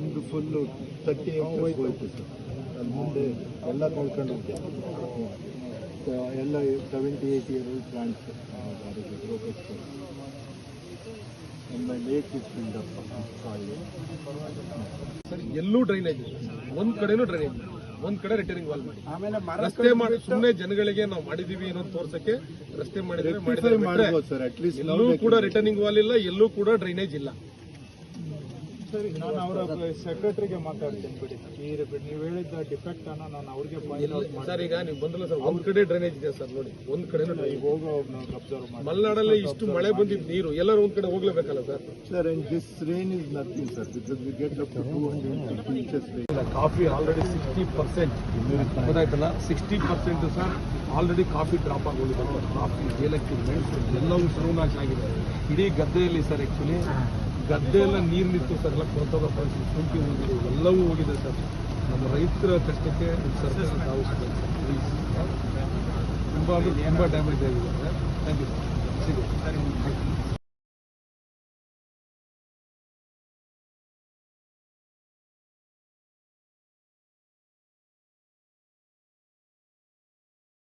ನಂದು full thirty ಹೋಯ್ತು. Sir ಅಲ್ಲಿ ಮುಂದೆ ಎಲ್ಲ ಕಳ್ಕೊಂಡು ಹೋಗ್ತಿತ್ತು ಎಲ್ಲ seventy eighty year old plants ನಮ್ಮ ಸರ್ ಎಲ್ಲೂ ಡ್ರೈನೇಜ್ ಒಂದ್ ಕಡೆನೂ ಡ್ರೈನೇಜ್ ಒಂದ್ ಕಡೆ ರಿಟರ್ನಿಂಗ್ ವಾಲ್ ಮಾಡಿ ಆಮೇಲೆ ರಸ್ತೆ ಮಾಡಿ ಸುಮ್ಮನೆ ಜನಗಳಿಗೆ ನಾವು ಮಾಡಿದೀವಿ ಅನ್ನೋದು ತೋರ್ಸಕ್ಕೆ ರಸ್ತೆ ಮಾಡಿದ್ರೆ ಮಾಡಿದ್ರೆ ಕೂಡ ರಿಟರ್ನಿಂಗ್ ವಾಲ್ ಇಲ್ಲ ಎಲ್ಲೂ ಕೂಡ ಡ್ರೈನೇಜ್ ಇಲ್ಲ. ಸರಿ ನಾನು ಅವರ ಸೆಕ್ರೆಟರಿಗೆ ಮಾತಾಡ್ತೀನಿ ಬಿಡಿ. ಈ ನೀವು ಹೇಳಿದ್ದ ಡಿಫೆಕ್ಟ್ ಅನ್ನ ನಾನು ಅವ್ರಿಗೆ ಪಾಯಿಂಟ್ ಔಟ್ ಮಾಡಿ ಸರ್ ಈಗ ನೀವು ಬಂದಲ್ಲ ಸರ್ ಒಂದ್ ಕಡೆ ಡ್ರೈನೇಜ್ ಇದೆ ಸರ್ ನೋಡಿ ಒಂದ್ ಕಡೆ ಈಗ ಹೋಗೋ ಅಬ್ಸರ್ವ್ ಮಾಡಿ ಮಲೆನಾಡಲ್ಲಿ ಇಷ್ಟು ಮಳೆ ಬಂದಿದ್ದು ನೀರು ಎಲ್ಲರೂ ಒಂದ್ ಕಡೆ ಹೋಗ್ಲೇಬೇಕಲ್ಲ sir? Sir and this rain is nothing, sir, because we get up to 250 inches rain. Coffee already sixty percent ಗೊತ್ತಾಯ್ತಲ್ಲ? Sixty percent sir already coffee drop ಆಗೋಗಿದೆ. ಸರ್ ಕಾಫಿ ಏಲಕ್ಕಿ ಮೆಣಸು ಎಲ್ಲವೂ ಸರ್ವನಾಶ ಆಗಿದೆ. ಇಡೀ ಗದ್ದೆಯಲ್ಲಿ ಸರ್ ಆ್ಯಕ್ಚುಲಿ ಗದ್ದೆ ಎಲ್ಲ ನೀರು ನಿಂತು ಸರ್, ಎಲ್ಲ ಕೊರತದ ಪರಿಸ್ಥಿತಿ ಶುಂಠಿ ಹೋಗಿದೆ ಎಲ್ಲವೂ ಹೋಗಿದೆ ಸರ್. ನಮ್ಮ ರೈತರ ಕಷ್ಟಕ್ಕೆ ಸರ್ಕಾರ ಸರ್ ಪ್ಲೀಸ್ ತುಂಬ ಅಂದರೆ ತುಂಬ ಡ್ಯಾಮೇಜ್ ಆಗಿದೆ. Sir thank you sir